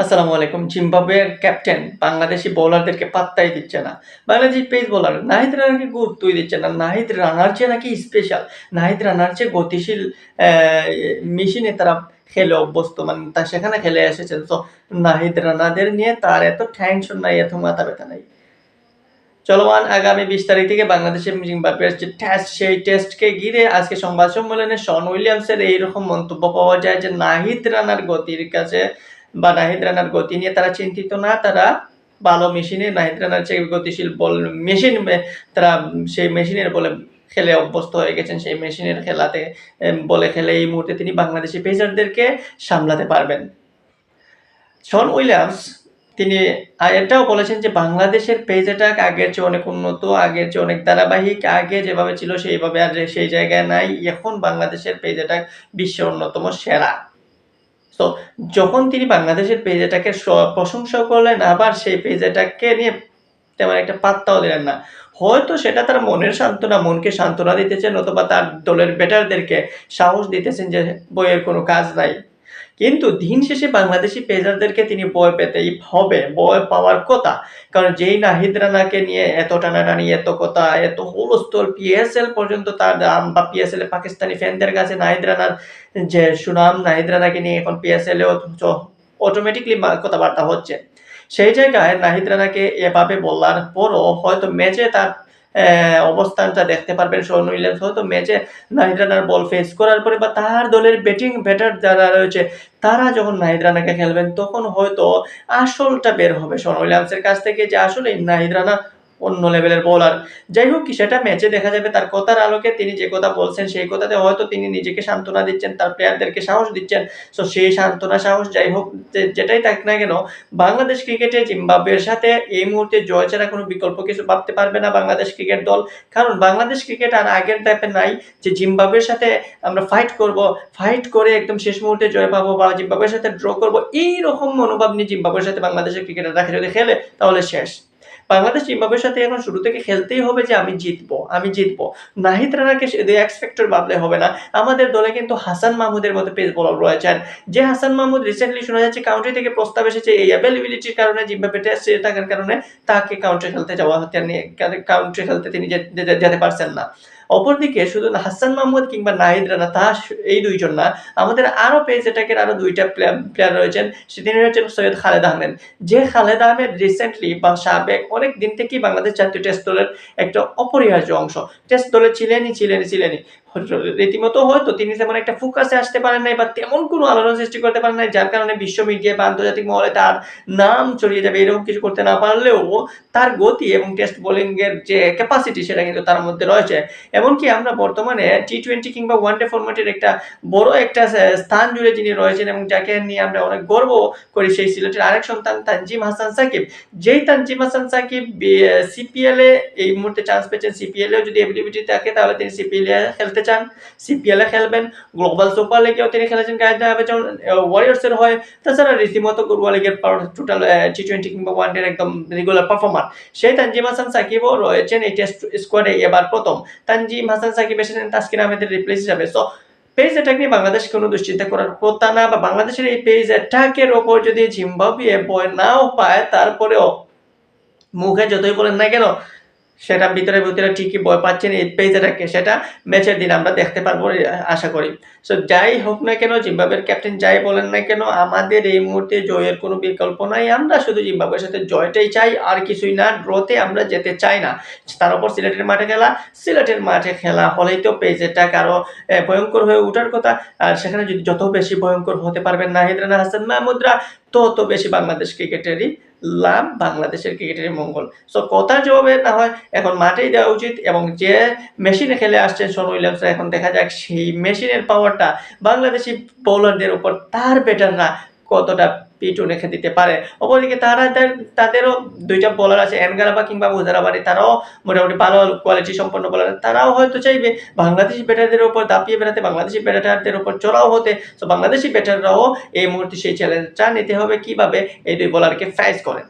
আসসালামু আলাইকুম। জিম্বাবুয়ের ক্যাপ্টেন বাংলাদেশি বোলারদেরকে পাত্তাই দিচ্ছে না। বাংলাদেশি পেস বোলার নাহিদ রানাকে গুরুত্বই দিচ্ছে না। নাহিদ রানার চেয়ে নাকি স্পেশাল নাহিদ রানার চেয়ে গতিশীল মেশিনে তারা খেলে অভ্যস্ত। মানে তা সেখানে খেলে এসেছেন তো নাহিদ রানাদের নিয়ে তার এত টেনশন নাই, এত মাথা ব্যথা নাই। চলমান আগামী বিশ তারিখ থেকে বাংলাদেশের জিম্বাবুয়ের যে টেস্ট সেই টেস্টকে ঘিরে আজকে সংবাদ সম্মেলনে শন উইলিয়ামসের এইরকম মন্তব্য পাওয়া যায় যে নাহিদ রানার গতির কাছে বা নাহিদ রানার গতি নিয়ে তারা চিন্তিত না, তারা ভালো মেশিনে নাহিদ রানার চেয়ে গতিশীল বল মেশিন তারা সেই মেশিনের বলে খেলে অভ্যস্ত হয়ে গেছেন। সেই মেশিনের খেলাতে বলে খেলে এই মুহূর্তে তিনি বাংলাদেশি পেসারদেরকে সামলাতে পারবেন। শন উইলিয়ামস, তিনি এটাও বলেছেন যে বাংলাদেশের পেজ অ্যাটাক আগের চেয়ে অনেক উন্নত, আগের চেয়ে অনেক ধারাবাহিক, আগে যেভাবে ছিল সেইভাবে আর সেই জায়গায় নাই। এখন বাংলাদেশের পেজ অ্যাটাক বিশ্বের অন্যতম সেরা। তো যখন তিনি বাংলাদেশের পেজেটাকে প্রশংসা করলেন, আবার সেই পেজেটাকে নিয়ে তেমন একটা পাত্তাও দিলেন না। হয়তো সেটা তার মনের সান্ত্বনা, মনকে সান্ত্বনা দিতেছেন, অথবা তার দলের বেটারদেরকে সাহস দিতেছেন যে বইয়ের কোনো কাজ নাই। কিন্তু দিন শেষে বাংলাদেশি পেজারদেরকে তিনি বয় পেতেই হবে। বয় পাওয়ার কথা। কারণ যেই নাহিদ রানাকে নিয়ে এত টানাটানি, এত কথা, এত হুলস্থল পিএসএল পর্যন্ত তার বা পিএসএল পাকিস্তানি ফ্যানদের কাছে নাহিদ রানার যে সুনাম, নাহিদ রানাকে নিয়ে এখন পিএসএল অটোমেটিকলি কথাবার্তা হচ্ছে। সেই জায়গায় নাহিদ রানাকে এভাবে বলার পরও হয়তো ম্যাচে তার অবস্থানটা দেখতে পারবেন শোন উইলিয়ামস হয়তো ম্যাচে নাহিদ রানার বল ফেস করার পরে বা তার দলের ব্যাটিং ব্যাটার যারা রয়েছে, তারা যখন নাহিদ রানাকে খেলবেন, তখন হয়তো আসলটা বের হবে শোন উইলিয়ামসের কাছ থেকে যে আসলে নাহিদ রানা অন্য লেভেলের বোলার যাই হোক কি সেটা ম্যাচে দেখা যাবে। তার কথার আলোকে তিনি যে কথা বলছেন, সেই কথাতে হয়তো তিনি নিজেকে সান্ত্বনা দিচ্ছেন, তার প্লেয়ারদেরকে সাহস দিচ্ছেন। সো সেই সান্ত্বনা, সাহস যাই হোক যেটাই থাক না কেন, বাংলাদেশ ক্রিকেটে জিম্বাবুয়ের সাথে এই মুহূর্তে জয় ছাড়া কোনো বিকল্প কিছু ভাবতে পারবে না বাংলাদেশ ক্রিকেট দল। কারণ বাংলাদেশ ক্রিকেট আর আগের টাইপে নাই, যে জিম্বাবুয়ের সাথে আমরা ফাইট করব ফাইট করে একদম শেষ মুহূর্তে জয় পাবো বা জিম্বাবুয়ের সাথে ড্র করব এই রকম মনোভাব নিয়ে জিম্বাবুয়ের সাথে বাংলাদেশের ক্রিকেটার রাখে যদি খেলে, তাহলে শেষ। বাংলাদেশ জিম্বাবুয়ের সাথে এখন শুরু থেকে খেলতেই হবে যে আমি জিতবো আমি জিতবো। নাহিদ রানাকে এক্স ফ্যাক্টর ভাবলে হবে না। আমাদের দলে কিন্তু হাসান মাহমুদের মতো পেস বলার রয়েছেন। যে হাসান মাহমুদ রিসেন্টলি শোনা যাচ্ছে কাউন্ট্রি থেকে প্রস্তাব এসেছে এই অ্যাভেলেবিলিটির কারণে জিম্বাবে টেস্ট থাকার কারণে, তাকে কাউন্ট্রি খেলতে যাওয়া হচ্ছে। কাউন্ট্রি খেলতে তিনি যেতে পারছেন না। অপরদিকে শুধু হাসান মাহমুদ কিংবা নাহিদ রানা, তা এই দুইজন না, আমাদের আরও পেজ এটাকের আরও দুইটা প্লেয়ার রয়েছেন। সেদিন রয়েছেন সৈয়দ খালেদ আহমেদ। যে খালেদ আহমেদ রিসেন্টলি বা সাবেক অনেক দিন থেকেই বাংলাদেশ জাতীয় টেস্ট দলের একটা অপরিহার্য অংশ। টেস্ট দলে ছিলেনই ছিলেনই ছিলেনই। রীতিমতো হয়তো তিনি তেমন একটা ফোকাসে আসতে পারেন নাই বা তেমন কোনো আলোড়ন সৃষ্টি করতে পারেন নাই, যার কারণে বিশ্ব মিডিয়া বা আন্তর্জাতিক মহলে তার নাম ছড়িয়ে যাবে, এরকম কিছু করতে না পারলেও তার গতি এবং টেস্ট বোলিংয়ের যে ক্যাপাসিটি সেটা কিন্তু তার মধ্যে রয়েছে। এমনকি আমরা বর্তমানে টি টোয়েন্টি কিংবা ওয়ান ডে ফরম্যাটের একটা বড় একটা স্থান জুড়ে যিনি রয়েছেন এবং যাকে নিয়ে আমরা অনেক গর্ব করি সেই সিলেটের আরেক সন্তান তানজিম হাসান সাকিব। যেই তানজিম হাসান সাকিব সিপিএল এই মুহূর্তে চান্স পেয়েছেন সিপিএল এও যদি এবিলিটি থাকে তাহলে তিনি সিপিএল এ খেলতে চান সিপিএল খেলবেন গ্লোবাল সুপার লিগেও তিনি খেলেছেন গাইড ওয়ারিয়ার্স এর হয়ে। তাছাড়া রীতিমতো গরুয়া লিগের টোটাল টি টোয়েন্টি কিংবা ওয়ান ডের একদম রেগুলার পারফর্মার সেই তানজিম হাসান সাকিবও রয়েছেন এই টেস্ট স্কোয়াডে এবার প্রথম। তানজিম হাসান সাকিব এসেছেন তাসকিন আহমেদের রিপ্লেস হিসাবে। সো পেজ অ্যাটাক নিয়ে বাংলাদেশ কোনো দুশ্চিন্তা করার কথা না, বা বাংলাদেশের এই পেজ অ্যাটাকের ওপর যদি জিম্বাবুয়ে বয় নাও পায়, তারপরেও মুখে যতই বলেন না কেন সেটা ভিতরে ভিতরে ঠিকই বয় পাচ্ছেন, এই পেজ অ্যাটাককে সেটা ম্যাচের দিন আমরা দেখতে পারব আশা করি। সো যাই হোক না কেন, জিম্বাবুয়ের ক্যাপ্টেন যাই বলেন না কেন, আমাদের এই মুহূর্তে জয়ের কোনো বিকল্প নাই। আমরা শুধু জিম্বাবুয়ের সাথে জয়টাই চাই, আর কিছুই না, ড্রতে আমরা যেতে চাই না। তার উপর সিলেটের মাঠে খেলা, সিলেটের মাঠে খেলা হলেই তো পেজেটা কারও ভয়ঙ্কর হয়ে ওঠার কথা। আর সেখানে যদি যত বেশি ভয়ঙ্কর হতে পারবেন রানা, হাসান মাহমুদরা, তত বেশি বাংলাদেশ ক্রিকেটেরই লাভ বাংলাদেশের ক্রিকেটের মঙ্গল। সো কথার জবাবে না হয়, এখন মাঠেই দেওয়া উচিত এবং যে মেশিনে খেলে আসছেন শন উইলিয়ামস এখন দেখা যাক সেই মেশিনের পাওয়ারটা বাংলাদেশি বোলারদের উপর তার বেটার না কতটা পিটু রেখে দিতে পারে। অপরদিকে তারা তাদেরও দুইটা বলার আছে এনগারাবা কিংবা মুজারাবাড়ি তারাও মোটামুটি ভালো কোয়ালিটি সম্পন্ন বলার তারাও হয়তো চাইবে বাংলাদেশি ব্যাটারদের ওপর দাপিয়ে বেড়াতে, বাংলাদেশি ব্যাটারদের ওপর চড়াও হতে। তো বাংলাদেশি ব্যাটাররাও এই মুহূর্তে সেই চ্যালেঞ্জটা নিতে হবে কীভাবে এই দুই বলারকে ফেস করেন